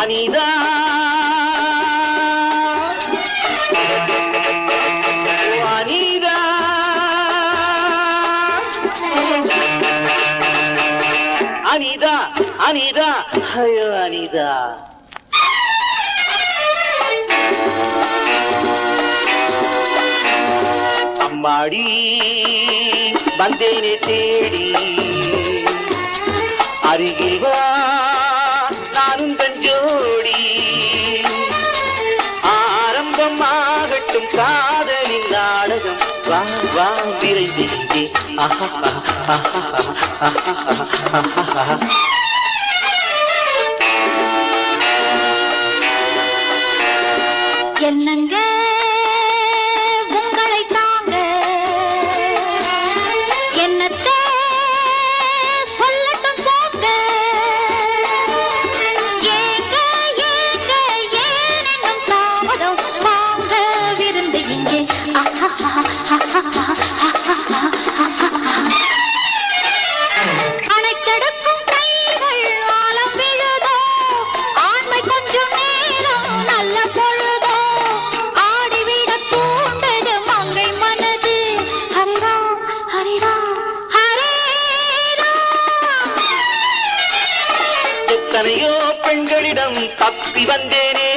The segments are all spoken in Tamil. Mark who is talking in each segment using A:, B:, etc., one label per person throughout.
A: அனிதா ஓ, அனிதா அனிதா அனிதா ஐயோ அனிதா அம்மாடி வந்தேனே தேடி அருகில் வா காதலின் நாடகம் வா வா விரைந்து ஆஹா, ஆஹா, ஆஹா, ஆஹா, ஆஹா. எத்தனையோ பெண்களிடம் தப்பி வந்தேனே.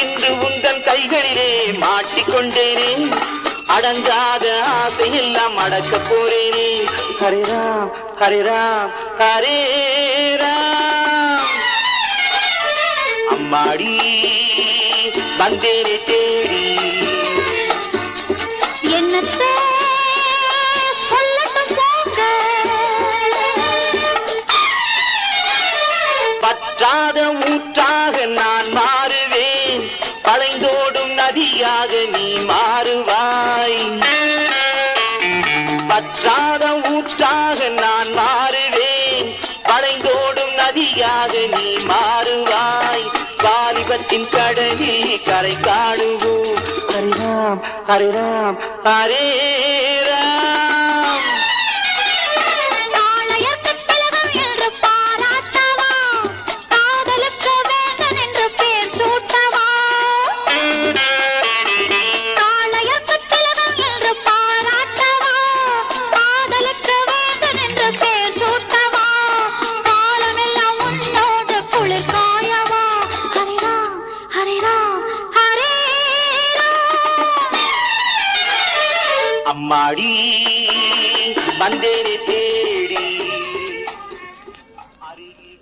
A: இன்று உந்தன் கைகளிலே மாட்டிக்கொண்டேனே அடங்காத ஆசையெல்லாம் அடக்க போறேனே. ஹரேராம் ஹரேராம் ஹரேராம் அம்மாடி வந்தேனே தேடி.
B: என்னத்தை
A: பற்றாத ஊற்றாக நான் மாறுவேன். பழைந்தோடும் நதியாக நீ மாறுவாய். பற்றாத ஊற்றாக நான் மாறுவேன். பழைந்தோடும் நதியாக நீ மாறுவாய். வாலிபத்தின் கடலில் கரை காணுவோம் ஹரிராம் ஹரிராம் ஹரேராம் அம்மாடி வந்தேனே தேடி. அருகில்